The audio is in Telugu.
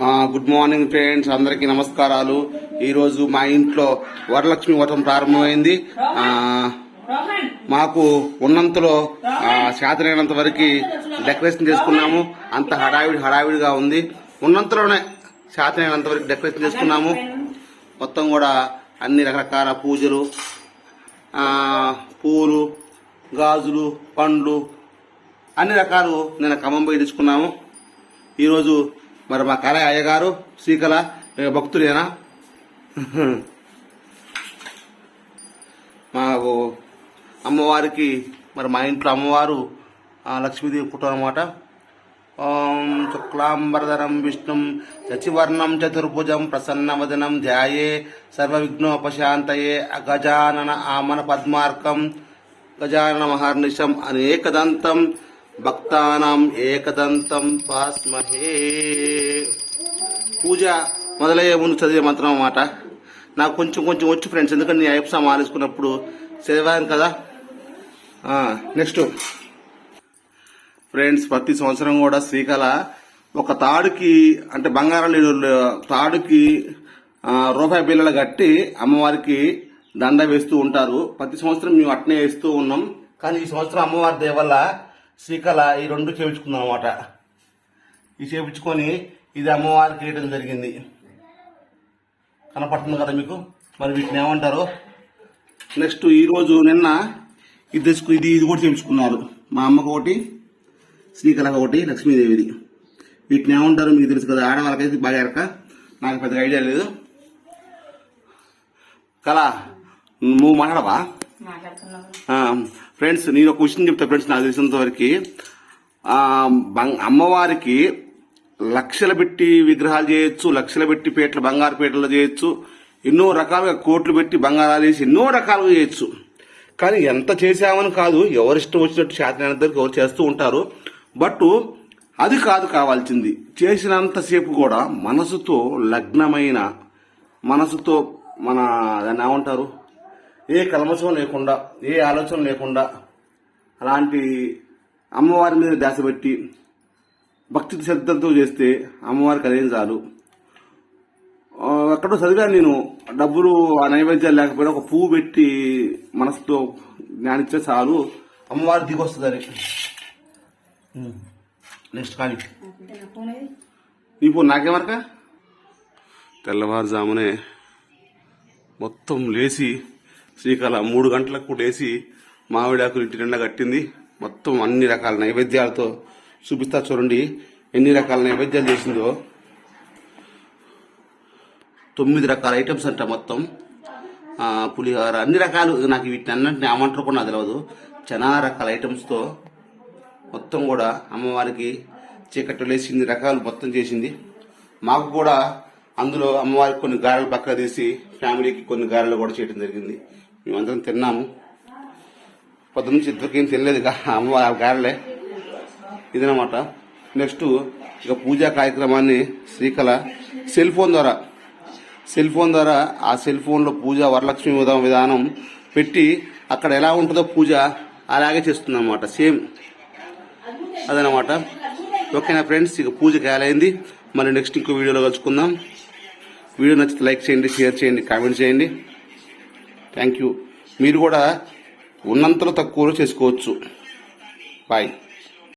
గుడ్ మార్నింగ్ ఫ్రెండ్స్ అందరికీ నమస్కారాలు. ఈరోజు మా ఇంట్లో వరలక్ష్మి వ్రతం ప్రారంభమైంది. మాకు ఉన్నంతలో ఆ, చేతనైనంత వరకు డెకరేషన్ చేసుకున్నాము. అంత హడావిడి హడావిడిగా ఉంది. ఉన్నంతలోనే చేతనైనంత వరకు డెకరేషన్ చేసుకున్నాము. మొత్తం కూడా అన్ని రకరకాల పూజలు పూలు గాజులు పండ్లు అన్ని రకాలు నేను ఖమ్మం పోయి తెచ్చుకున్నాము. ఈరోజు మరి మా కళ అయ్యగారు శ్రీకళ భక్తులేనా? మాకు అమ్మవారికి మరి మా ఇంట్లో అమ్మవారు లక్ష్మీదేవి పుట్టారు అనమాట ఓం శుక్లాంబరధరం విష్ణుం శశివర్ణం చతుర్భుజం ప్రసన్నవదనం ధ్యాయే సర్వవిఘ్నోపశాంతయే అగజానన ఆమన పద్మార్కం గజానన మహర్నిశం అనేకదంతం భక్తానం ఏకదంతం పాస్మహే. పూజ మొదలయ్యే ముందు చదివే మంత్రం అన్నమాట. నాకు కొంచెం కొంచెం వచ్చు ఫ్రెండ్స్ ఎందుకంటే నేను అయ్యప్ప స్వామి ఆలోచుకున్నప్పుడు చదివాను కదా. నెక్స్ట్ ఫ్రెండ్స్ ప్రతి సంవత్సరం కూడా శ్రీకళ ఒక తాడుకి అంటే బంగారం లేని తాడుకి రూపాయి బిల్లలు కట్టి అమ్మవారికి దండ వేస్తూ ఉంటారు. ప్రతి సంవత్సరం మేము అట్నే వేస్తూ ఉన్నాం. కానీ ఈ సంవత్సరం అమ్మవారి దేవల్ల శ్రీకళ ఈ రెండు చేయించుకుందాం అనమాట ఇది చేయించుకొని ఇది అమ్మవారికి వేయడం జరిగింది. కనపడుతుంది కదా మీకు? మరి వీటిని ఏమంటారు? నెక్స్ట్ ఈరోజు నిన్న ఇది తెచ్చుకు ఇది ఇది కూడా చేయించుకున్నారు మా అమ్మకు ఒకటి శ్రీకళకు ఒకటి లక్ష్మీదేవిది. వీటిని ఏమంటారు మీకు తెలుసు కదా. ఆడవాళ్ళకైతే బాగా ఎరక. నాకు పెద్దగా ఐడియా లేదు. కళ నువ్వు మాట్లాడవా? ఫ్రెండ్స్ నేను ఒక విషయం చెప్తా ఫ్రెండ్స్ నాకు తెలిసినంత వరకు అమ్మవారికి లక్షలు పెట్టి విగ్రహాలు చేయొచ్చు లక్షలు పెట్టి పేటలు బంగారు పేటలు చేయొచ్చు ఎన్నో రకాలుగా కోట్లు పెట్టి బంగారాలు వేసి ఎన్నో రకాలుగా చేయొచ్చు. కానీ ఎంత చేశామని కాదు ఎవరిష్టం వచ్చినట్టు శాతనందరికి ఎవరు చేస్తూ ఉంటారు. బట్ అది కాదు కావాల్సింది. చేసినంతసేపు కూడా మనసుతో లగ్నమైన మనసుతో మన దాన్ని ఏమంటారు? ఏ కల్మషం లేకుండా ఏ ఆలోచన లేకుండా అలాంటి అమ్మవారి మీద ధ్యాస పెట్టి భక్తి శ్రద్ధలతో చేస్తే అమ్మవారికి అదేం చాలు. ఎక్కడో చదివాను నేను డబ్బులు ఆ నైవేద్యాలు లేకపోయినా ఒక పువ్వు పెట్టి మనసుతో జ్ఞానిస్తే చాలు. అమ్మవారి దిగొస్తుందని నెక్స్ట్ కానీ నా ఫోన్ ఏది ఇప్పుడు నాకేమరక తెల్లవారుజామునే మొత్తం లేచి శ్రీకళ మూడు గంటలకు లేచి మామిడాకులు ఇంటి నిండా కట్టింది. మొత్తం అన్ని రకాల నైవేద్యాలతో చూపిస్తా చూడండి. ఎన్ని రకాల నైవేద్యాలు చేసిందో. తొమ్మిది రకాల ఐటమ్స్ అంట మొత్తం. పులిహోర అన్ని రకాలు. నాకు వీటిని అన్నింటిని ఏమంటారు కూడా నాకు తెలియదు చాలా రకాల ఐటమ్స్తో మొత్తం కూడా అమ్మవారికి చీకట్లు వేసి ఇన్ని రకాలు మొత్తం చేసింది. మాకు కూడా అందులో అమ్మవారికి కొన్ని గారెలు పక్కన తీసి ఫ్యామిలీకి కొన్ని గారెలు కూడా చేయడం జరిగింది. మేమందరం తిన్నాము. పొద్దు నుంచి ఇద్దరికి ఏం తినలేదు ఇక. అమ్మవారి గారెలే. ఇదనమాట నెక్స్ట్ ఇక పూజా కార్యక్రమాన్ని శ్రీకళ సెల్ ఫోన్ ద్వారా సెల్ ఫోన్ ద్వారా ఆ సెల్ ఫోన్లో పూజ వరలక్ష్మి ఉదయం విధానం పెట్టి అక్కడ ఎలా ఉంటుందో పూజ అలాగే చేస్తుంది అనమాట సేమ్ అదనమాట ఓకేనా ఫ్రెండ్స్ ఇక పూజ కాలైంది మరి నెక్స్ట్ ఇంకో వీడియోలో కలుసుకుందాం. వీడియో నచ్చితే లైక్ చేయండి షేర్ చేయండి కామెంట్ చేయండి. థ్యాంక్ యూ మీరు కూడా ఉన్నంతలో తక్కువలో చేసుకోవచ్చు. బాయ్